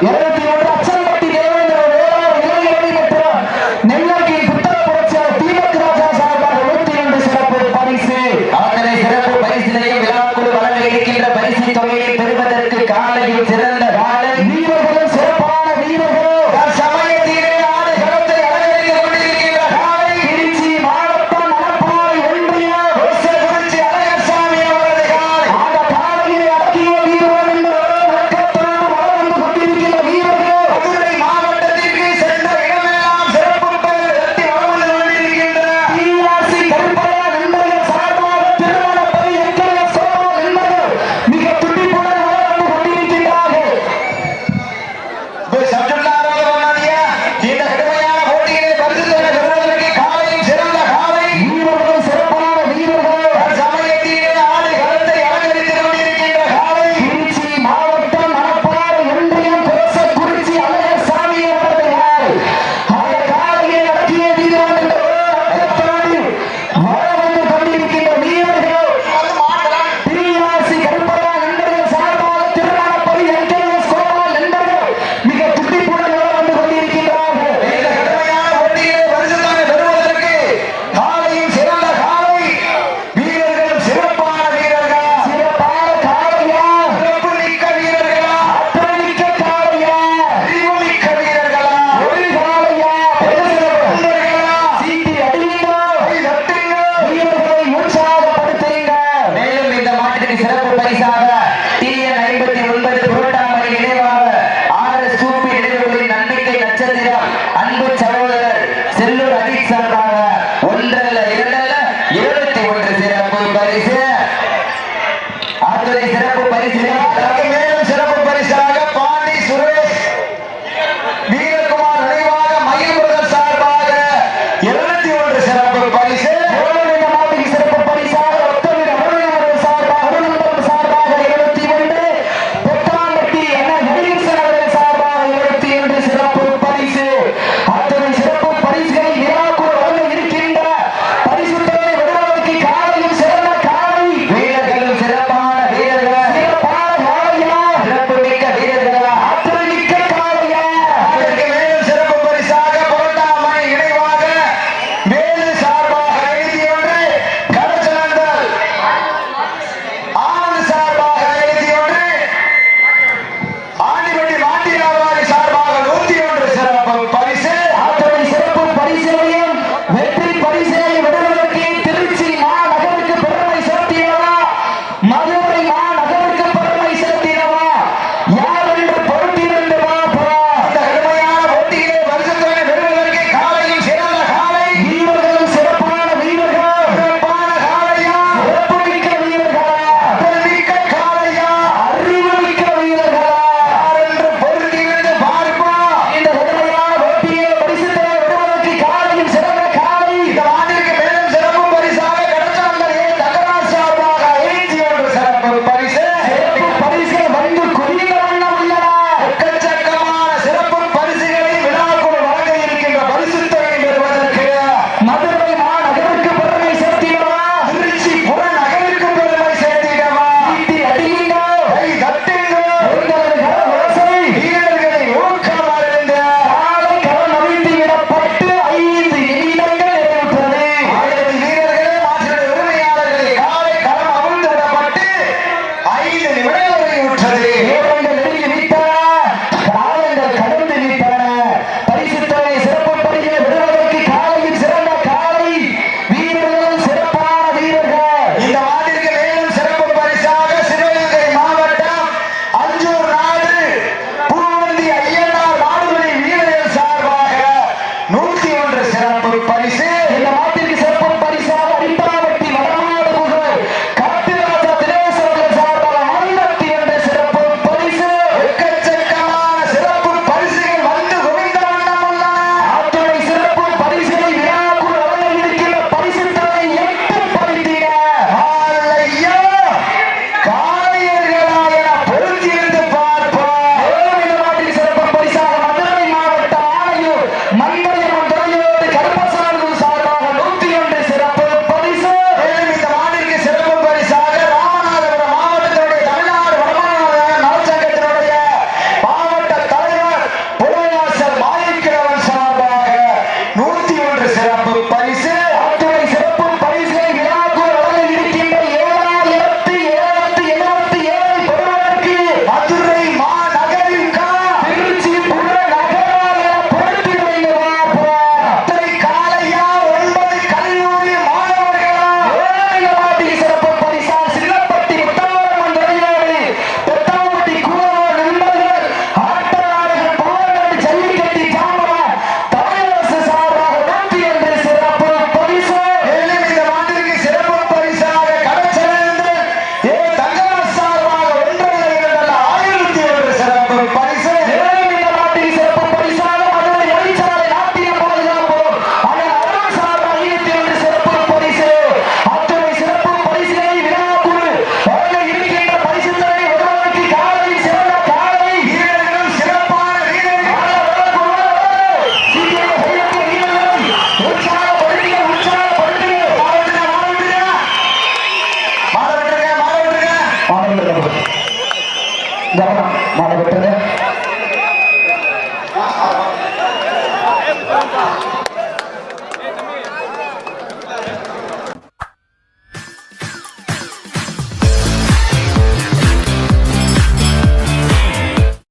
இருபத்தி மூன்று அச்சரத்தில் நெல்லி புத்தக புரட்சியாளர் தீபக் ராஜா சார்பாக நூத்தி இரண்டு சிறப்பு பரிசு. பரிசு தொகையை பெறுவதற்கு காலையில் சிறந்த দেখে